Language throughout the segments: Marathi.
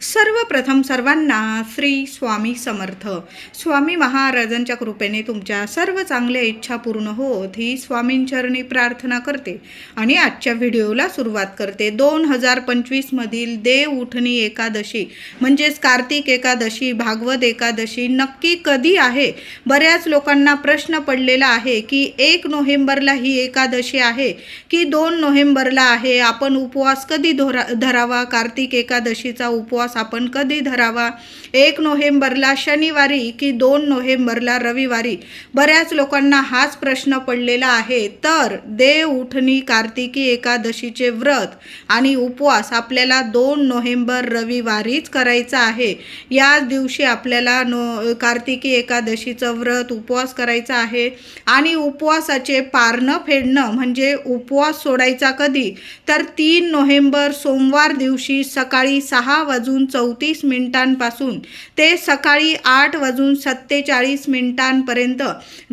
सर्वप्रथम सर्वांना श्री स्वामी समर्थ. स्वामी महाराजांच्या कृपेने तुमच्या सर्व चांगल्या इच्छा पूर्ण होत ही स्वामींचरणी प्रार्थना करते. आणि आजच्या व्हिडिओला सुरुवात करते. दोन हजार पंचवीसमधील देव उठणी एकादशी म्हणजेच कार्तिक एकादशी भागवत एकादशी नक्की कधी आहे? बऱ्याच लोकांना प्रश्न पडलेला आहे की एक नोव्हेंबरला ही एकादशी आहे की दोन नोव्हेंबरला आहे? आपण उपवास कधी धोरा धरावा? कार्तिक एकादशीचा उपवास आपण कधी धरावा? एक नोव्हेंबरला शनिवारी की दोन नोव्हेंबरला रविवारी? बऱ्याच लोकांना हाच प्रश्न पडलेला आहे. तर देव उठणी कार्तिकी एकादशीचे व्रत आणि उपवास आपल्याला दोन नोव्हेंबर रविवारीच करायचा आहे. याच दिवशी आपल्याला नो कार्तिकी एकादशीचं व्रत उपवास करायचा आहे. आणि उपवासाचे पारणं फेडणं म्हणजे उपवास सोडायचा कधी? तर तीन नोव्हेंबर सोमवार दिवशी सकाळी सहा वाजून चौतीस मिनिटांपासून ते सकाळी आठ वाजून सत्तेचाळीस मिनिटांपर्यंत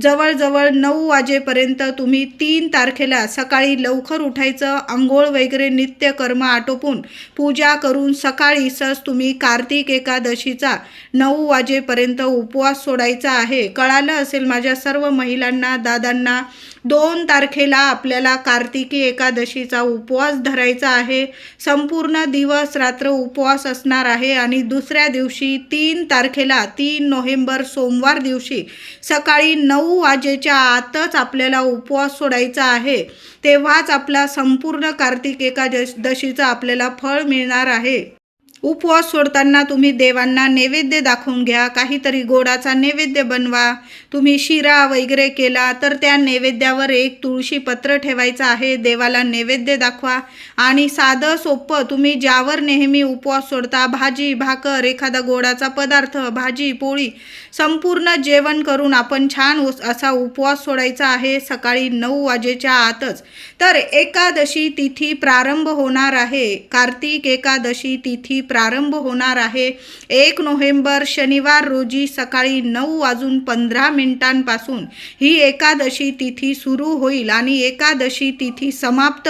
जवळजवळ नऊ वाजेपर्यंत तुम्ही तीन तारखेला सकाळी लवकर उठायचं आंघोळ वगैरे नित्यकर्म आटोपून पूजा करून सकाळी सस तुम्ही कार्तिक एकादशीचा नऊ वाजेपर्यंत उपवास सोडायचा आहे. कळालं असेल माझ्या सर्व महिलांना दादांना दोन तारखेला आपल्याला कार्तिकी एकादशीचा उपवास धरायचा आहे. संपूर्ण दिवस रात्र उपवास असणार आहे आणि दुसऱ्या दिवशी तीन तारखेला तीन नोव्हेंबर सोमवार दिवशी सकाळी नऊ वाजेच्या आतच आपल्याला उपवास सोडायचा आहे. तेव्हाच आपला संपूर्ण कार्तिक एकादशीचा आपल्याला फळ मिळणार आहे. उपवास सोडताना तुम्ही देवांना नैवेद्य दाखवून घ्या. काहीतरी गोडाचा नैवेद्य बनवा. तुम्ही शिरा वगैरे केला तर त्या नैवेद्यावर एक तुळशी पत्र ठेवायचं आहे देवाला नैवेद्य दाखवा. आणि साधं सोपं तुम्ही ज्यावर नेहमी उपवास सोडता भाजी भाकर एखादा गोडाचा पदार्थ भाजी पोळी संपूर्ण जेवण करून आपण छान उस- असा उपवास सोडायचा आहे सकाळी नऊ वाजेच्या आतच. तर एकादशी तिथी प्रारंभ होणार आहे. कार्तिक एकादशी तिथी प्रारंभ होणार आहे. एक नोव्हेंबर शनिवार रोजी सकाळी नऊ वाजून पंधरा मिनिटांपासून. ही एकादशी तिथी सुरू होईल आणि एकादशी तिथी समाप्त.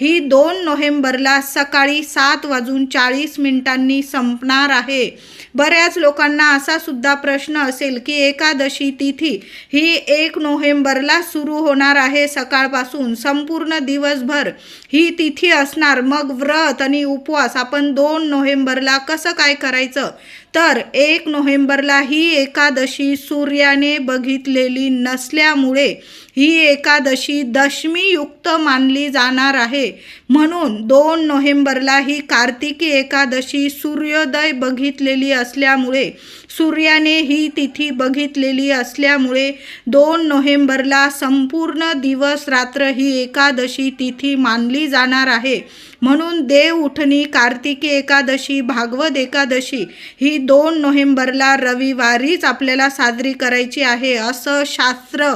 ही दोन नोव्हेंबरला सकाळी सात वाजून चाळीस मिनिटांनी संपणार आहे. बऱ्याच लोकांना असा सुद्धा प्रश्न असेल की एकादशी तिथी ही एक नोव्हेंबरला सुरू होणार आहे सकाळपासून. संपूर्ण दिवसभर ही तिथी असणार. मग व्रत आणि उपवास. आपण दोन नोव्हेंबरला कसं काय करायचं? तर एक नोव्हेंबरला ही एकादशी सूर्याने बघितलेली नसल्यामुळे ही एकादशी दशमीयुक्त मानली जाणार आहे. म्हणून दोन नोव्हेंबरला ही कार्तिकी एकादशी सूर्योदय बघितलेली असल्यामुळे सूर्याने ही तिथी बघितलेली असल्यामुळे दोन नोव्हेंबरला संपूर्ण दिवस रात्र ही एकादशी तिथी मानली जाणार आहे. म्हणून देव उठणी कार्तिकी एकादशी भागवत एकादशी ही दोन नोव्हेंबरला रविवारीच आपल्याला साजरी करायची आहे असं शास्त्र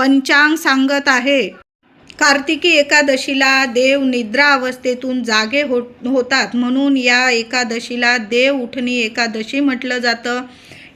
पंचांग सांगत आहे. कार्तिकी एकादशीला देव निद्रा अवस्थेतून जागे हो होतात. म्हणून या एकादशीला देव उठणी एकादशी म्हटलं जातं.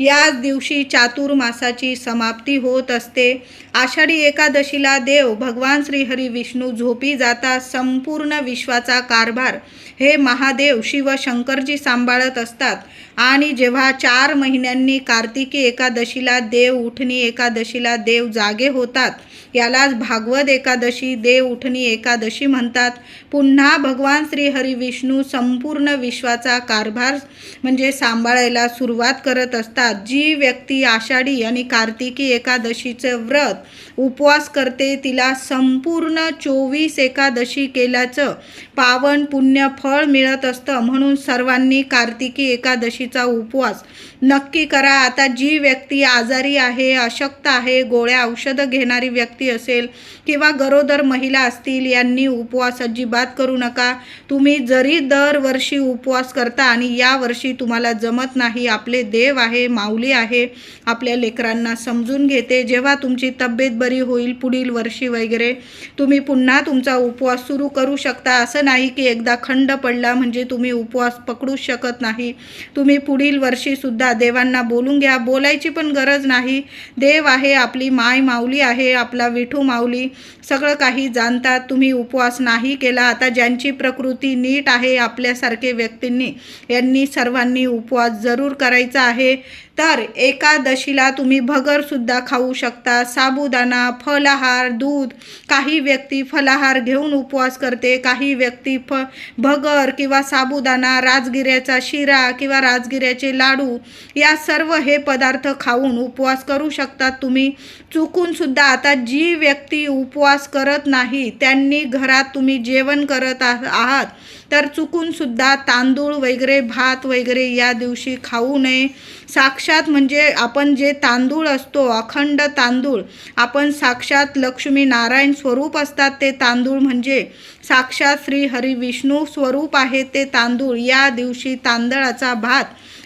याच दिवशी चातुर्मासाची समाप्ती होत असते. आषाढी एकादशीला देव भगवान श्रीहरी विष्णू झोपी जाता संपूर्ण विश्वाचा कारभार हे महादेव शिव शंकरजी सांभाळत असतात. आणि जेव्हा चार महिन्यांनी कार्तिकी एकादशीला देव उठणी एकादशीला देव जागे होतात यालाच भागवत एकादशी देव उठणी एकादशी म्हणतात. पुन्हा भगवान श्री हरी विष्णू संपूर्ण विश्वाचा कारभार म्हणजे सांभाळायला सुरुवात करत असतात. जी व्यक्ती आषाढी आणि कार्तिकी एकादशीचं व्रत उपवास करते तिला संपूर्ण चोवीस एकादशी केल्याचं पावन पुण्य फळ मिळत असतं. म्हणून सर्वांनी कार्तिकी एकादशीचा उपवास नक्की करा. आता जी व्यक्ती आजारी आहे अशक्त आहे गोळ्या औषधं घेणारी व्यक्ती असेल किंवा गरोदर महिला असतील यांनी उपवास अजिबात करू नका. तुम्ही जरी दरवर्षी उपवास करता आणि या वर्षी तुम्हाला जमत नाही आपले देव आहे माऊली आहे आपल्या लेकरांना समजून घेते. जेव्हा तुमची तब्येत बरी होईल पुढील वर्षी वगैरे तुम्ही पुन्हा तुमचा उपवास सुरू करू शकता. असं नाही की एकदा खंड पडला म्हणजे तुम्ही उपवास पकडूच शकत नाही. तुम्ही पुढील वर्षीसुद्धा देवांना बोलून घ्या. बोलायची पण गरज नाही. देव आहे आपली माय माऊली आहे आपला विठू माऊली सगळं काही जाणतात. तुम्ही उपवास नाही केला. आता ज्यांची प्रकृती नीट आहे आपल्यासारखे व्यक्तींनी यांनी सर्वांनी उपवास जरूर करायचा आहे. तर एकादशीला तुम्ही भगरसुद्धा खाऊ शकता. साबुदाणा फलाहार दूध काही व्यक्ती फलाहार घेऊन उपवास करते. काही व्यक्ती फ भगर किंवा साबुदाणा राजगिऱ्याचा शिरा किंवा राजगिऱ्याचे लाडू या सर्व हे पदार्थ खाऊन उपवास करू शकतात तुम्ही चुकूनसुद्धा आता जी व्यक्ती उपवास करत नाही त्यांनी घरात तुम्ही जेवण करत आहात. तर चुकून सुद्धा तांदूळ वगैरे भात वगैरे या दिवशी खाऊ नये. साक्षात म्हणजे आपण जे तांदूळ असतो अखंड तांदूळ आपण साक्षात लक्ष्मी नारायण स्वरूप असतात ते तांदूळ म्हणजे साक्षात श्री हरी विष्णू स्वरूप आहे ते तांदूळ. या दिवशी तांदळाचा भात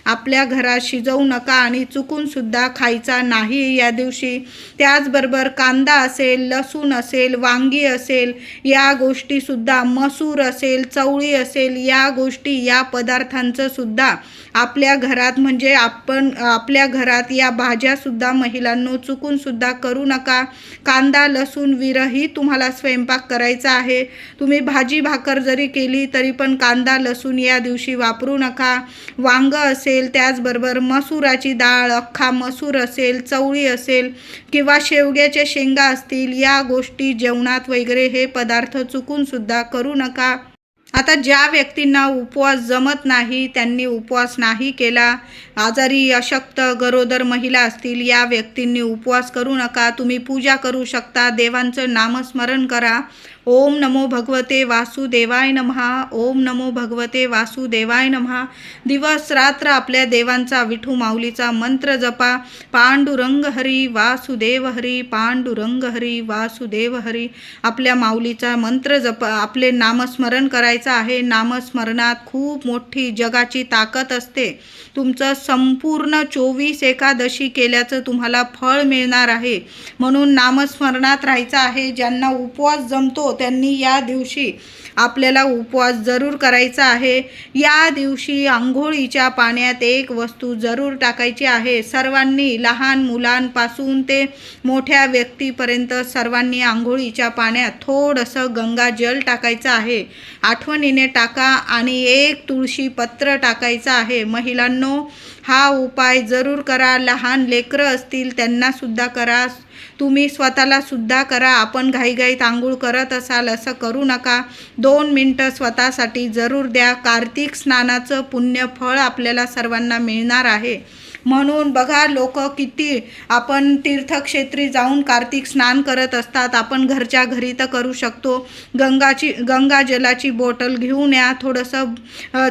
आपल्या घरात शिजवू नका आणि चुकूनसुद्धा खायचा नाही या दिवशी. त्याचबरोबर कांदा असेल लसूण असेल वांगी असेल या गोष्टीसुद्धा मसूर असेल चवळी असेल या गोष्टी या पदार्थांचंसुद्धा आपल्या घरात म्हणजे आपण आपल्या घरात या भाज्यासुद्धा महिलांनो चुकूनसुद्धा करू नका. कांदा लसूण विरही तुम्हाला स्वयंपाक करायचा आहे. तुम्ही भाजी भाकर जरी केली तरी पण कांदा लसूण या दिवशी वापरू नका. वांग असेल त्याचबरोबर मसुराची डाळ अख्खा मसूर असेल चवळी असेल किंवा शेवग्याच्या शेंगा असतील या गोष्टी जेवणात वगैरे हे पदार्थ चुकूनसुद्धा करू नका. आता ज्या व्यक्तींना उपवास जमत नाही त्यांनी उपवास नाही केला. आजारी अशक्त गरोदर महिला असतील या व्यक्तींनी उपवास करू नका. तुम्ही पूजा करू शकता. देवांचं नामस्मरण करा. ओम नमो भगवते वासुदेवाय नमहा. ओम नमो भगवते वासुदेवाय नमहा. दिवस रात्र आपल्या देवांचा विठू माऊलीचा मंत्र जपा. पांडुरंग हरी वासुदेव हरी पांडुरंग हरी वासुदेव हरी. आपल्या माऊलीचा मंत्र जप आपले नामस्मरण करायचं आहे. नामस्मरणात खूप मोठी जगाची ताकद असते. तुमचं संपूर्ण चोवीस एकादशी केल्याचं तुम्हाला फळ मिळणार आहे. म्हणून नामस्मरणात राहायचं आहे. ज्यांना उपवास जमतो त्यांनी या दिवशी आपल्याला उपवास जरूर करायचा आहे. या दिवशी आंघोळीच्या पाण्यात एक वस्तू जरूर टाकायची आहे. सर्वांनी लहान मुलांपासून ते मोठ्या व्यक्तीपर्यंत सर्वांनी आंघोळीच्या पाण्यात थोडंसं गंगाजल टाकायचं आहे. आठवणीने टाका आणि एक तुळशी पत्र टाकायचं आहे. महिलांनो हा उपाय जरूर करा. लहान लेकरं असतील त्यांनासुद्धा करा. तुम्ही स्वतःला सुद्धा करा. आपण घाईघाईत आंघोळ करत असाल असं करू नका. दोन मिनटं स्वतःसाठी जरूर द्या. कार्तिक स्नानाचं पुण्य फळ आपल्याला सर्वांना मिळणार आहे. म्हणून बघा लोक किती आपण तीर्थक्षेत्री जाऊन कार्तिक स्नान करत असतात. आपण घरच्या घरी तर करू शकतो. गंगाची गंगा जलाची बॉटल घेऊन या. थोडंसं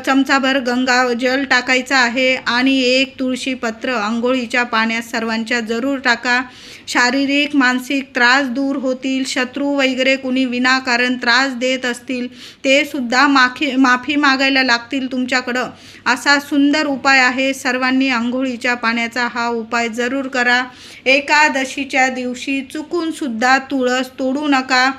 चमचाभर गंगा जल टाकायचं आहे. आणि एक तुळशी पत्र आंघोळीच्या पाण्यात सर्वांच्या जरूर टाका. शारीरिक मानसिक त्रास दूर होतील शत्रू वगैरे कुणी विनाकारण त्रास देत असतील ते सुद्धा माफी माफी मागायला लागतील तुमच्याकडं. असा सुंदर उपाय आहे. सर्वांनी आंघोळीच्या पाण्याचा हा उपाय जरूर करा. एकादशीच्या दिवशी चुकूनसुद्धा तुळस तोडू नका.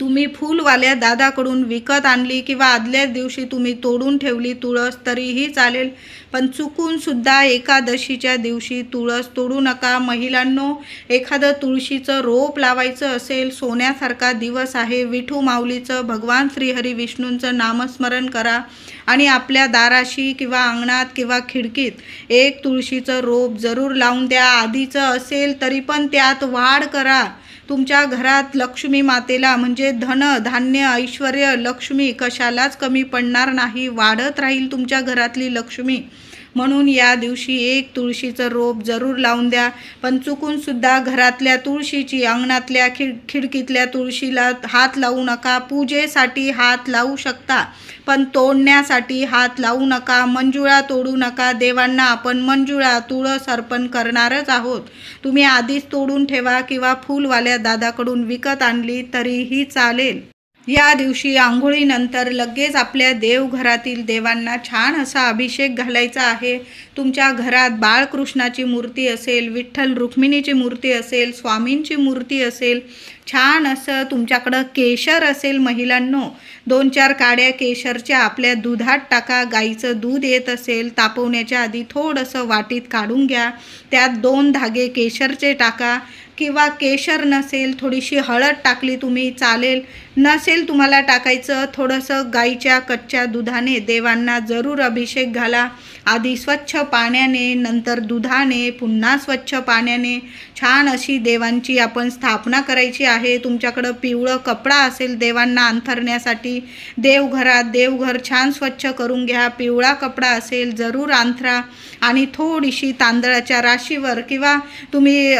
तुम्ही फुलवाल्या दादाकडून विकत आणली किंवा आदल्या दिवशी तुम्ही तोडून ठेवली तुळस तरीही चालेल. पण चुकूनसुद्धा एकादशीच्या दिवशी तुळस तोडू नका. महिलांनो एखादं तुळशीचं रोप लावायचं असेल सोन्यासारखा दिवस आहे. विठू माऊलीचं भगवान श्रीहरी विष्णूंचं नामस्मरण करा. आणि आपल्या दाराशी किंवा अंगणात किंवा खिडकीत एक तुळशीचं रोप जरूर लावून द्या. आधीचं असेल तरी पण त्यात वाढ करा. तुमच्या घरात लक्ष्मी मातेला म्हणजे धन धान्य ऐश्वर लक्ष्मी कशालाच कमी पडणार नाही. वाढत राहील तुमच्या घरातली लक्ष्मी. म्हणून या दिवशी एक तुळशीचं रोप जरूर लावून द्या. पण चुकूनसुद्धा घरातल्या तुळशीची अंगणातल्या खिड खिडकीतल्या तुळशीला हात लावू नका. पूजेसाठी हात लावू शकता पण तोडण्यासाठी हात लावू नका. मंजुळा तोडू नका. देवांना आपण मंजुळा तुळस अर्पण करणारच आहोत. तुम्ही आधीच तोडून ठेवा किंवा फुलवाल्या दादाकडून विकत आणली तरीही चालेल. या दिवशी आंघोळीनंतर लगेच आपल्या देवघरातील देवांना छान असा अभिषेक घालायचा आहे. तुमच्या घरात बाळकृष्णाची मूर्ती असेल विठ्ठल रुक्मिणीची मूर्ती असेल स्वामींची मूर्ती असेल छान असं तुमच्याकडं केशर असेल महिलांनो. दोन चार काड्या केशरच्या आपल्या दुधात टाका गाईचं दूध येत असेल तापवण्याच्या आधी थोडंसं वाटीत काढून घ्या. त्यात दोन धागे केशरचे टाका. किंवा केशर नसेल थोडीशी हळद टाकली तुम्ही चालेल. नसेल तुम्हाला टाकायचं थोडंसं गाईच्या कच्च्या दुधाने देवांना जरूर अभिषेक घाला. आधी स्वच्छ पाण्याने नंतर दुधाने पुन्हा स्वच्छ पाण्याने. छान अशी देवांची आपण स्थापना करायची आहे. तुमच्याकडं पिवळं कपडा असेल देवांना अंथरण्यासाठी देवघरात देवघर छान स्वच्छ करून घ्या. पिवळा कपडा असेल जरूर अंथरा. आणि थोडीशी तांदळाच्या राशीवर किंवा तुम्ही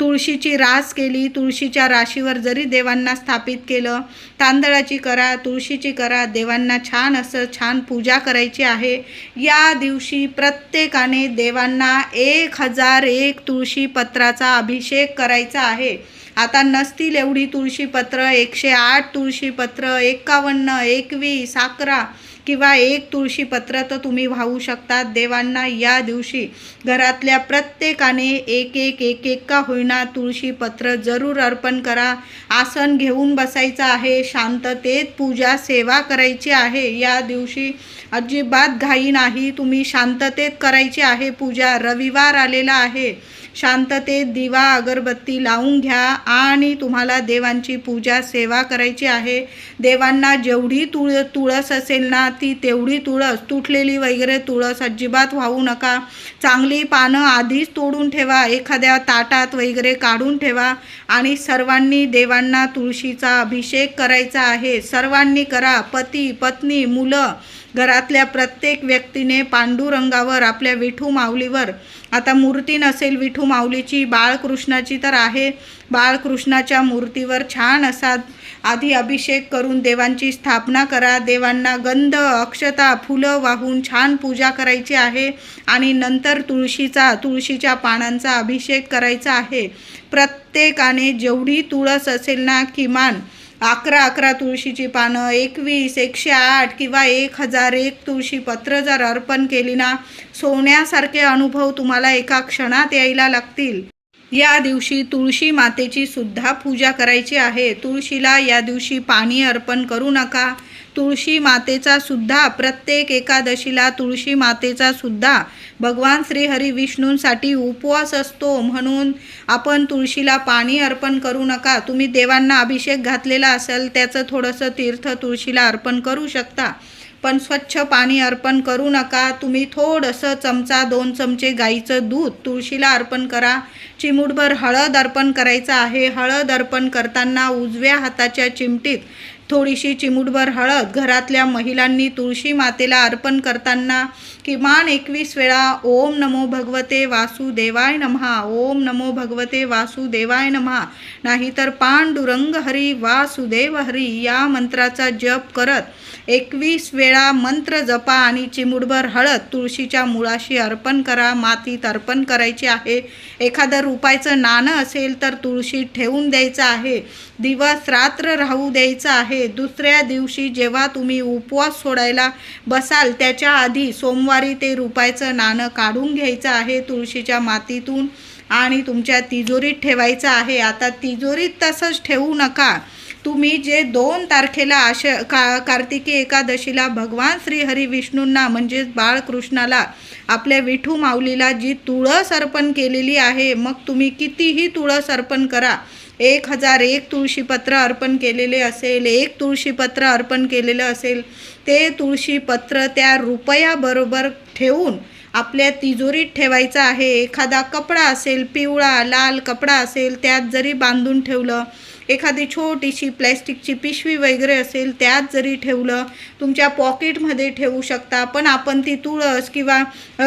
तुळशीची रास केली तुळशीच्या राशीवर जरी देवांना स्थापित केलं तांदळाची करा तुळशीची करा देवांना छान असं छान पूजा करायची आहे. या दिवशी प्रत्येकाने देवांना एक हजार एक तुळशी पत्राचा अभिषेक करायचा आहे. आता नसतील एवढी तुळशीपत्र एकशे आठ तुळशीपत्र एकावन्न एकवीस अकरा किंवा एक तुळशीपत्र तर तुम्ही वाहू शकता देवांना या दिवशी घरातल्या प्रत्येकाने एक एक एक एक का होईना तुळशीपत्र जरूर अर्पण करा. आसन घेऊन बसायचं आहे. शांततेत पूजा सेवा करायची आहे. या दिवशी अजिबात घाई नाही. तुम्ही शांततेत करायची आहे. पूजा रविवार आलेला आहे. शांततेत दिवा अगरबत्ती लावून घ्या आणि तुम्हाला देवांची पूजा सेवा करायची आहे. देवांना जेवढी तुळ तुळस असेल ना ती तेवढी तुळस तुटलेली वगैरे तुळस अजिबात वाहू नका. चांगली पानं आधीच तोडून ठेवा एखाद्या ताटात वगैरे काढून ठेवा आणि सर्वांनी देवांना तुळशीचा अभिषेक करायचा आहे. सर्वांनी करा पती पत्नी मुलं घरातल्या प्रत्येक व्यक्तीने पांडुरंगावर आपल्या विठू माऊलीवर. आता मूर्ती नसेल विठू माऊलीची बाळकृष्णाची तर आहे. बाळकृष्णाच्या मूर्तीवर छान असा आधी अभिषेक करून देवांची स्थापना करा. देवांना गंध अक्षता फुलं वाहून छान पूजा करायची आहे आणि नंतर तुळशीचा तुळशीच्या पानांचा अभिषेक करायचा आहे. प्रत्येकाने जेवढी तुळस असेल ना किमान अकरा अकरा तुळशीची पानं एकवीस एकशे आठ किंवा एक हजार एक तुळशी पत्र जर अर्पण केली ना सोन्यासारखे अनुभव तुम्हाला एका क्षणात यायला लागतील. या दिवशी तुळशी मातेची सुद्धा पूजा करायची आहे. तुळशीला या दिवशी पाणी अर्पण करू नका. तुळशी मातेचा सुद्धा प्रत्येक एकादशीला तुळशी मातेचा सुद्धा भगवान श्रीहरी विष्णूंसाठी उपवास असतो. म्हणून आपण तुळशीला पाणी अर्पण करू नका. तुम्ही देवांना अभिषेक घातलेला असेल त्याचं थोडंसं तीर्थ तुळशीला अर्पण करू शकता. पण स्वच्छ पाणी अर्पण करू नका. तुम्ही थोडंसं चमचा दोन चमचे गाईचं दूध तुळशीला अर्पण करा. चिमूटभर हळद अर्पण करायचं आहे. हळद अर्पण करताना उजव्या हाताच्या चिमटीत थोडीशी चिमूटभर हळद घरातल्या महिलांनी तुळशी मातेला अर्पण करताना किमान एकवीस वेळा ओम नमो भगवते वासुदेवाय नमहा. ओम नमो भगवते वासुदेवाय नमहा. नाहीतर पांडुरंग हरी वासुदेव हरी या मंत्राचा जप करत एकवीस वेळा मंत्र जपा आणि चिमुडभर हळद तुळशीच्या मुळाशी अर्पण करा मातीत अर्पण करायची आहे. एखादं रुपायचं नाणं असेल तर तुळशीत ठेवून द्यायचं आहे. दिवस रात्र राहू द्यायचं आहे. दुसऱ्या दिवशी जेव्हा तुम्ही उपवास सोडायला बसाल त्याच्या आधी सोमवार ते रुपायचं नाणं काढून घ्यायचं आहे तुळशीच्या मातीतून आणि तुमच्या तिजोरीत ठेवायचं आहे. आता तिजोरीत तसंच ठेवू नका. तुम्ही जे दोन तारखेला आश का कार्तिकी एकादशीला भगवान श्री हरी विष्णूंना म्हणजेच बाळकृष्णाला आपल्या विठू माऊलीला जी तुळस अर्पण केलेली आहे मग तुम्ही कितीही तुळस अर्पण करा. एक हजार एक तुळशीपत्र अर्पण केलेले असेल एक तुळशीपत्र अर्पण केलेलं असेल ते तुळशीपत्र त्या रुपयाबरोबर ठेवून आपल्या तिजोरीत ठेवायचं आहे. एखादा कपडा असेल पिवळा लाल कपडा असेल त्यात जरी बांधून ठेवलं एखादी छोटीशी प्लॅस्टिकची पिशवी वगैरे असेल त्यात जरी ठेवलं तुमच्या पॉकेटमध्ये ठेवू शकता. पण आपण ती तुळस किंवा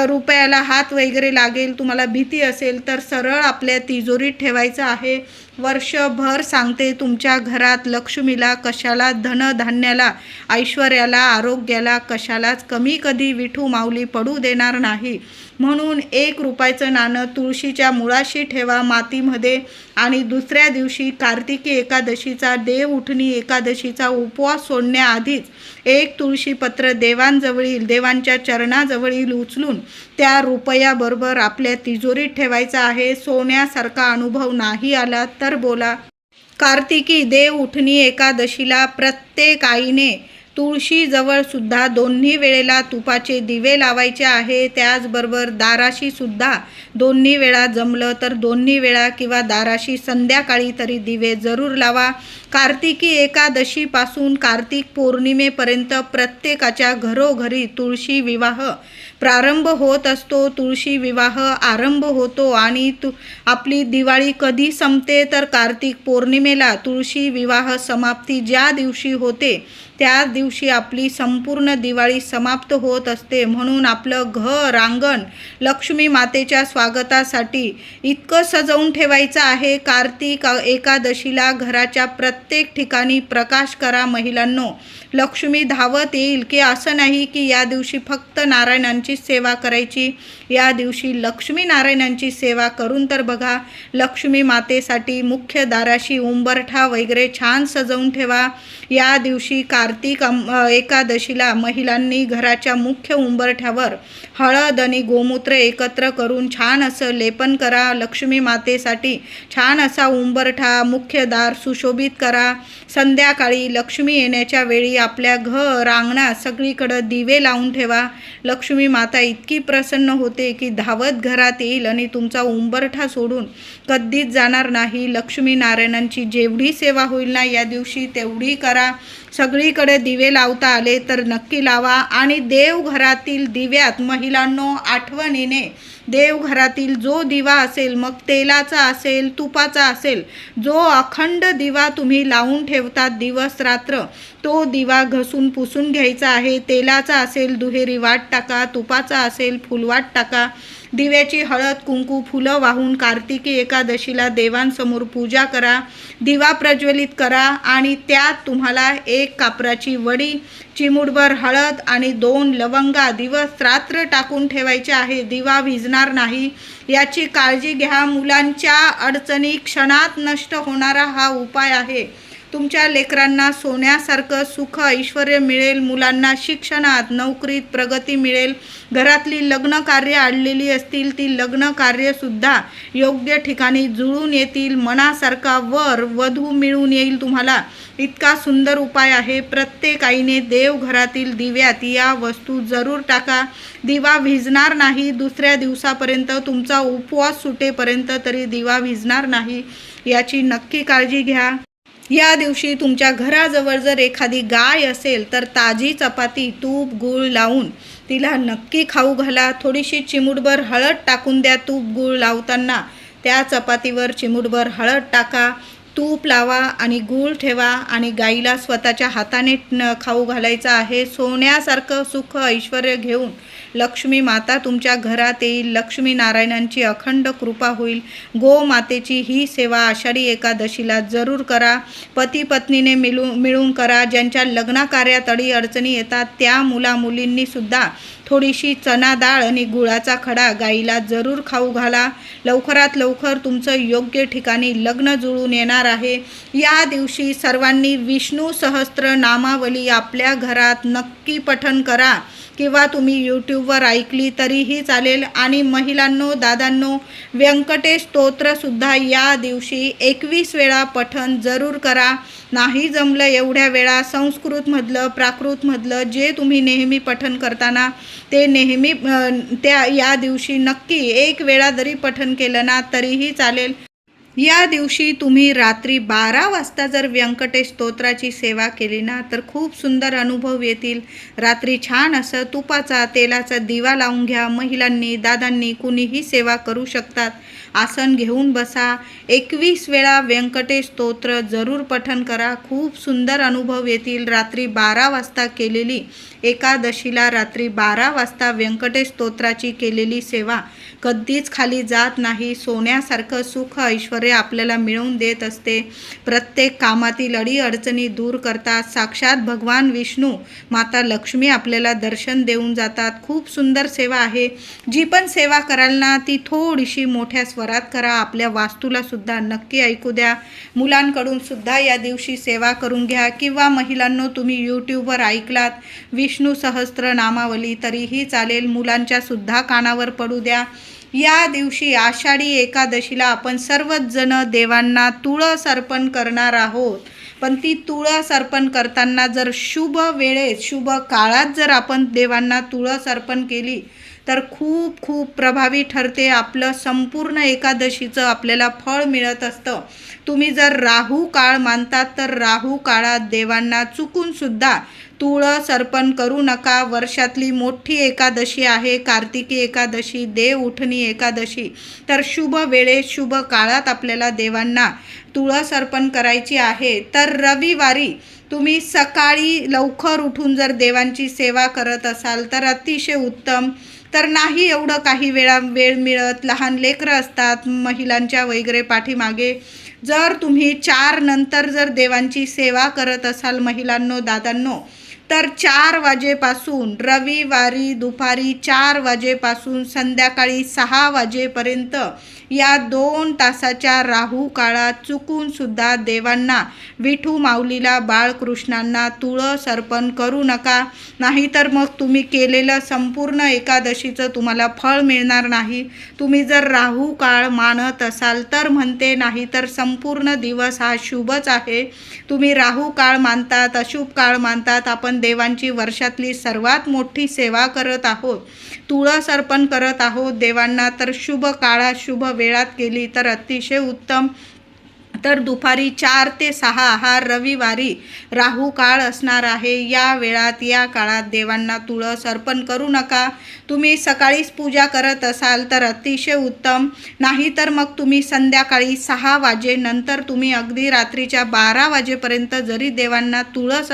रुपयाला हात वगैरे लागेल तुम्हाला भीती असेल तर सरळ आपल्या तिजोरीत ठेवायचं आहे. वर्षभर सांगते तुमच्या घरात लक्ष्मीला कशाला धनधान्याला ऐश्वर्याला आरोग्याला कशालाच कमी कधी विठू माऊली पडू देणार नाही. म्हणून एक रुपयाचं नाणं तुळशीच्या मुळाशी ठेवा मातीमध्ये आणि दुसऱ्या दिवशी कार्तिकी एकादशीचा देव उठणी एकादशीचा उपवास सोडण्याआधीच एक तुळशीपत्र देवांजवळील देवांच्या चरणाजवळील उचलून त्या रुपयाबरोबर आपल्या तिजोरीत ठेवायचा आहे. सोन्यासारखा अनुभव नाही आला तर बोला. कार्तिकी देव उठणी एकादशीला प्रत्येक आईने तुळशीजवळसुद्धा दोन्ही वेळेला तुपाचे दिवे लावायचे आहे. त्याचबरोबर दाराशीसुद्धा दोन्ही वेळा जमलं तर दोन्ही वेळा किंवा दाराशी संध्याकाळी तरी दिवे जरूर लावा. कार्तिकी एकादशीपासून कार्तिक पौर्णिमेपर्यंत प्रत्येकाच्या घरोघरी तुळशी विवाह प्रारंभ होत असतो. तुळशी विवाह आरंभ होतो आणि तु आपली दिवाळी कधी संपते तर कार्तिक पौर्णिमेला तुळशी विवाह समाप्ती ज्या दिवशी होते त्या दिवशी आपली संपूर्ण दिवाळी समाप्त होत असते. म्हणून आपलं घर अंगण लक्ष्मी मातेच्या स्वागतासाठी इतकं सजवून ठेवायचं आहे. कार्तिक एकादशीला घराच्या प्रत्येक ठिकाणी प्रकाश करा महिलांनो. लक्ष्मी धावत येईल की असं नाही की या दिवशी फक्त नारायणांची सेवा करायची? या दिवशी लक्ष्मी नारायणांची सेवा करून तर बघा. लक्ष्मी मातेसाठी मुख्य दाराशी उंबरठा वगैरे छान सजवून ठेवा. या दिवशी कार्तिक एकादशीला महिलांनी घराच्या मुख्य उंबरठ्यावर हळद आणि गोमूत्र एकत्र करून छान असं लेपन करा. लक्ष्मी मातेसाठी छान असा उंबरठा मुख्य दार सुशोभित करा. संध्याकाळी लक्ष्मी येण्याच्या वेळी आपल्या घर रांगणा सगळीकडं दिवे लावून ठेवा. लक्ष्मी माता इतकी प्रसन्न होते की धावत घरात येईल आणि तुमचा उंबरठा सोडून कधीच जाणार नाही. लक्ष्मी नारायणांची जेवढी सेवा होईल ना या दिवशी तेवढी करा. सगळीकडे दिवे लावता आले तर नक्की लावा. आणि देवघरातील दिव्यात महिलांनो आठवणीने देवघरातील जो दिवा असेल मग तेलाचा असेल तुपाचा असेल जो अखंड दिवा तुम्ही लावून ठेवतात दिवस रात्र तो दिवा घसून पुसून घ्यायचा आहे. तेलाचा असेल दुहेरी वाट टाका तुपाचा असेल फुलवाट टाका. दिव्याची हळद कुंकू फुलं वाहून कार्तिकी एकादशीला देवांसमोर पूजा करा दिवा प्रज्वलित करा आणि त्यात तुम्हाला एक कापराची वडी चिमुडभर हळद आणि दोन लवंगा दिवस रात्र टाकून ठेवायचे आहे. दिवा भिजणार नाही. याची काळजी घ्या. मुलांच्या अडचणी क्षणात नष्ट होणारा हा उपाय आहे. तुमच्या लेकरांना सोन्यासारखं सुख ऐश्वर मिळेल. मुलांना शिक्षणात नोकरीत प्रगती मिळेल. घरातली लग्न कार्य आडलेली असतील ती लग्न कार्यसुद्धा योग्य ठिकाणी जुळून येतील. मनासारखा वर वधू मिळून येईल तुम्हाला. इतका सुंदर उपाय आहे. प्रत्येक आईने देवघरातील दिव्यात या वस्तू जरूर टाका. दिवा भिजणार नाही. दुसऱ्या दिवसापर्यंत तुमचा उपवास सुटेपर्यंत तरी दिवा भिजणार नाही. याची नक्की काळजी घ्या. या दिवशी तुमच्या घराजवळ जर एखादी गाय असेल तर ताजी चपाती तूप गूळ लावून तिला नक्की खाऊ घाला. थोडीशी चिमूटभर हळद टाकून द्या तूप गूळ लावताना. त्या चपातीवर चिमूटभर हळद टाका तूप लावा आणि गूळ ठेवा आणि गाईला स्वतःच्या हाताने न- खाऊ घालायचं आहे. सोन्यासारखं सुख ऐश्वर घेऊन लक्ष्मी माता तुमच्या घरात येईल. लक्ष्मी नारायणांची अखंड कृपा होईल. गो मातेची ही सेवा आषाढी एकादशीला जरूर करा. पती पत्नीने मिळून मिळून करा. ज्यांच्या लग्नाकार्यात अडी अडचणी येतात त्या मुला मुलींनी सुद्धा थोडीशी चना डाळ आणि गुळाचा खडा गाईला जरूर खाऊ घाला. लवकरात लवकर तुमचं योग्य ठिकाणी लग्न जुळून येणार आहे. या दिवशी सर्वांनी विष्णू सहस्त्र नामावली आपल्या घरात नक्की पठण करा. किंवा तुम्ही यूट्यूबवर ऐकली तरीही चालेल. आणि महिलांनो दादांनो व्यंकटेश स्तोत्रसुद्धा या दिवशी एकवीस वेळा पठन जरूर करा. नाही जमलं एवढ्या वेळा संस्कृतमधलं प्राकृतमधलं जे तुम्ही नेहमी पठन करताना ते नेहमी त्या या दिवशी नक्की एक वेळा जरी पठन केलं ना तरीही चालेल. या दिवशी तुम्ही रात्री बारा वाजता जर व्यंकटेश स्तोत्राची सेवा केली ना तर खूप सुंदर अनुभव येतील. रात्री छान असं तुपाचा तेलाचा दिवा लावून घ्या. महिलांनी दादांनी कुणीही सेवा करू शकतात. आसन घेऊन बसा. एकवीस वेळा व्यंकटेश स्तोत्र जरूर पठन करा. खूप सुंदर अनुभव येतील. रात्री बारा वाजता केलेली एकादशीला रात्री बारा वाजता व्यंकटेश स्तोत्राची केलेली सेवा कधीच खाली जात नाही. सोन्यासारखं सुख ऐश्वर आपल्याला मिळवून देत असते. प्रत्येक कामातील अडीअडचणी दूर करतात. साक्षात भगवान विष्णू माता लक्ष्मी आपल्याला दर्शन देऊन जातात. खूप सुंदर सेवा आहे. जी पण सेवा कराल ना ती थोडीशी मोठ्या स्वरात करा आपल्या वास्तूला सुद्धा नक्की ऐकू द्या. मुलांकडून सुद्धा या दिवशी सेवा करून घ्या किंवा महिलांनो तुम्ही यूट्यूबवर ऐकलात विष्णू सहस्त्र नामावली तरीही चालेल मुलांच्या सुद्धा कानावर पडू द्या. या दिवशी आषाढी एकादशीला आपण सर्वच जण देवांना तुळस अर्पण करणार आहोत. पण ती तुळस अर्पण करताना जर शुभ वेळेत शुभ काळात जर आपण देवांना तुळस अर्पण केली तर खूप खूप प्रभावी ठरते आपलं संपूर्ण एकादशीचं आपल्याला फळ मिळत असतं. तुम्ही जर राहू काळ मानतात तर राहू काळात देवांना चुकूनसुद्धा तुळस अर्पण करू नका. वर्षातली मोठी एकादशी आहे कार्तिकी एकादशी देव उठणी एकादशी. तर शुभ वेळेत शुभ काळात आपल्याला देवांना तुळस अर्पण करायची आहे. तर रविवारी तुम्ही सकाळी लवकर उठून जर देवांची सेवा करत असाल तर अतिशय उत्तम तर नाही एवढं काही वेळा वेळ मिळत. लहान लेकरं असतात महिलांच्या वगैरे पाठीमागे. जर तुम्ही चार नंतर जर देवांची सेवा करत असाल महिलांनो दादांनो तर चार वाजेपासून रविवारी दुपारी चार वाजेपासून संध्याकाळी सहा वाजेपर्यंत या दोन तासाच्या राहू काळात चुकून सुद्धा देवांना विठू माऊलीला बाळकृष्णांना तुळस अर्पण करू नका. नाहीतर मग तुम्ही केलेलं संपूर्ण एकादशीचं तुम्हाला फळ मिळणार नाही. तुम्ही जर राहू काळ मानत असाल तर म्हणते नाही तर संपूर्ण दिवस हा शुभच आहे. तुम्ही राहू काळ मानतात अशुभ काळ मानतात. आपण देवांची वर्षातली सर्वात मोठी सेवा करत आहोत. तुळस अर्पण करत आहोत. देवांना तर शुभ काळात शुभ वेळात केली तर अतिशय उत्तम. तर दुपारी चार ते सहा हा रविवारी राहू काळ असणार आहे. या वेळात या काळात देवांना तुळस अर्पण करू नका. तुम्ही सकाळीच पूजा करत असाल तर अतिशय उत्तम. नाही तर मग तुम्ही संध्याकाळी सहा वाजेनंतर तुम्ही अगदी रात्रीच्या बारा वाजेपर्यंत जरी देवांना तुळस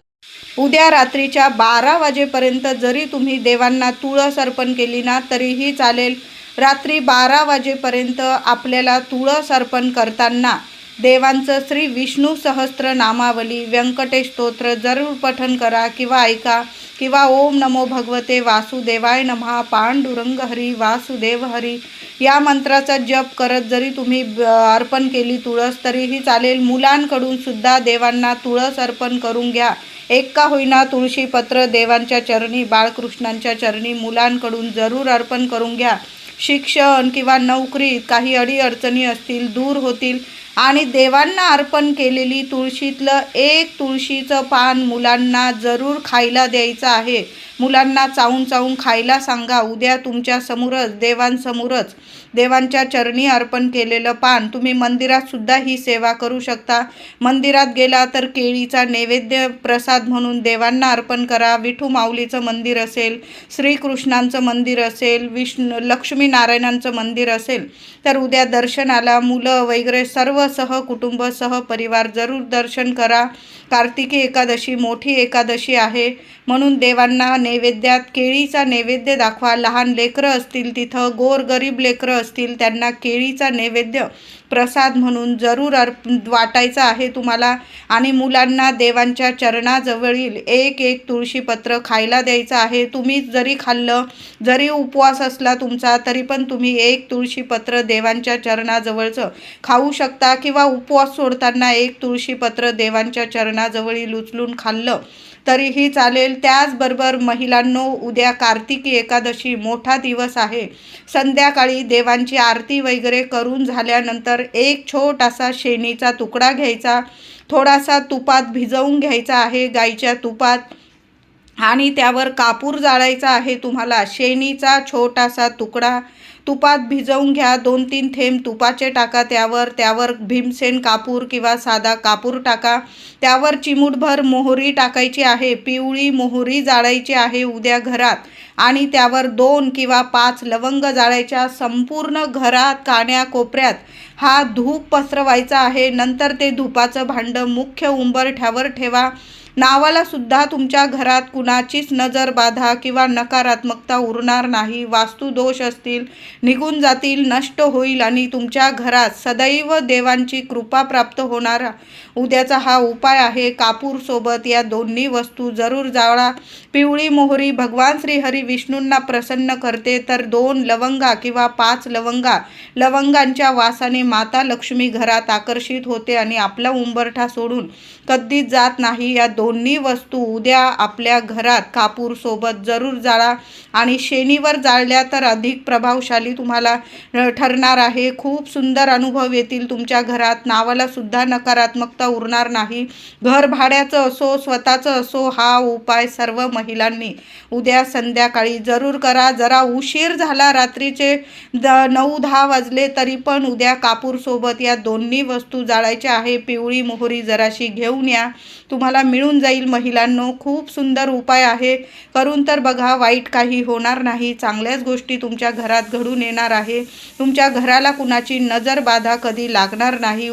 उद्या रात्रीच्या बारा वाजेपर्यंत जरी तुम्ही देवांना तुळस अर्पण केली ना तरीही चालेल. रात्री बारा वाजेपर्यंत आपल्याला तुळस अर्पण करताना देवांचं श्री विष्णू सहस्त्र नामावली व्यंकटेश स्तोत्र जरूर पठन करा किंवा ऐका किंवा ओम नमो भगवते वासुदेवाय नमः पांडुरंग हरी वासुदेव हरी. या मंत्राचा जप करत जरी तुम्ही ब- अर्पण केली तुळस तरीही चालेल. मुलांकडून सुद्धा देवांना तुळस अर्पण करून घ्या. एक का होईना तुळशीपत्र देवांच्या चरणी बाळकृष्णांच्या चरणी मुलांकडून जरूर अर्पण करून घ्या. शिक्षण किंवा नोकरीत काही अडीअडचणी असतील दूर होतील आणि देवांना अर्पण केलेली तुळशीतलं एक तुळशीचं पान मुलांना जरूर खायला द्यायचं आहे. मुलांना चावून चावून खायला सांगा. उद्या तुमच्या समोरच देवांसमोरच देवांच्या चरणी अर्पण केलेलं पान. तुम्ही मंदिरातसुद्धा ही सेवा करू शकता. मंदिरात गेला तर केळीचा नैवेद्य प्रसाद म्हणून देवांना अर्पण करा. विठू माऊलीचं मंदिर असेल श्रीकृष्णांचं मंदिर असेल विष्णू लक्ष्मीनारायणांचं मंदिर असेल तर उद्या दर्शनाला मुलं वगैरे सर्व सह कुटुंब सह परिवार जरूर दर्शन करा. कार्तिकी एकादशी मोठी एकादशी आहे. म्हणून देवांना नैवेद्यात केळीचा नैवेद्य दाखवा. लहान लेकरं असतील तिथं गोरगरीब लेकरं असतील त्यांना केळीचा नैवेद्य प्रसाद म्हणून जरूर अर्प वाटायचा आहे तुम्हाला. आणि मुलांना देवांच्या चरणाजवळील एक एक तुळशीपत्र खायला द्यायचं आहे. तुम्ही जरी खाल्लं जरी उपवास असला तुमचा तरी पण तुम्ही एक तुळशीपत्र देवांच्या चरणाजवळचं खाऊ शकता. किंवा उपवास सोडताना एक तुळशीपत्र देवांच्या चरणाजवळील उचलून खाल्लं तरीही चालेल. त्याचबरोबर महिलांनो उद्या कार्तिकी एकादशी मोठा दिवस आहे. संध्याकाळी देवांची आरती वगैरे करून झाल्यानंतर एक छोटासा शेणीचा तुकडा घ्यायचा. थोडासा तुपात भिजवून घ्यायचा आहे गाईच्या तुपात. आणि त्यावर कापूर जाळायचा आहे तुम्हाला. शेणीचा छोटासा तुकडा तुपात भिजवून घ्या. दोन तीन थेंब तुपाचे टाका त्यावर. त्यावर भीमसेन कापूर किंवा साधा कापूर टाका. त्यावर चिमूटभर मोहरी टाकायची आहे. पिवळी मोहरी जाळायची आहे उद्या घरात. आणि त्यावर दोन किंवा पाच लवंग जाळायच्या संपूर्ण घरात काण्या कोपऱ्यात. हा धूप पसरवायचा आहे. नंतर ते धुपाचं भांडं मुख्य उंबरठ्यावर ठेवा. नावाला सुद्धा तुमच्या घरात कुणाचीच नजर बाधा किंवा नकारात्मकता उरणार नाही. वास्तुदोष असतील निघून जातील नष्ट होईल आणि तुमच्या घरात सदैव देवांची कृपा प्राप्त होणार उद्याचा हा उपाय आहे. कापूरसोबत या दोन्ही वस्तू जरूर जाळा पिवळी मोहरी भगवान श्री हरी विष्णूंना प्रसन्न करते. तर दोन लवंगा किंवा पाच लवंगा लवंगांच्या वासाने माता लक्ष्मी घरात आकर्षित होते आणि आपला उंबरठा सोडून कधीच जात नाही. या दोन्ही वस्तू उद्या आपल्या घरात कापूरसोबत जरूर जाळा आणि शेणीवर जाळल्या तर अधिक प्रभावशाली तुम्हाला ठरणार आहे. खूप सुंदर अनुभव येतील तुमच्या घरात. नावाला सुद्धा नकारात्मकता उरणार नाही. घर भाड्याचं असो स्वतःचं असो हा उपाय सर्व महिलांनी उद्या संध्याकाळी जरूर करा. जरा उशीर झाला रात्रीचे द नऊ दहा वाजले तरी पण उद्या कापूरसोबत या दोन्ही वस्तू जाळायच्या आहे. पिवळी मोहरी जराशी घेऊन या. तुम्हाला मिळून जाईल महिलांनो. खूप सुंदर उपाय आहे. करून तर बघा वाईट काही होणार नाही. चांगल्याच गोष्टी तुमच्या घरात घडून येणार आहे. तुमच्या घराला कुणाची नजर बाधा कधी लागणार नाही.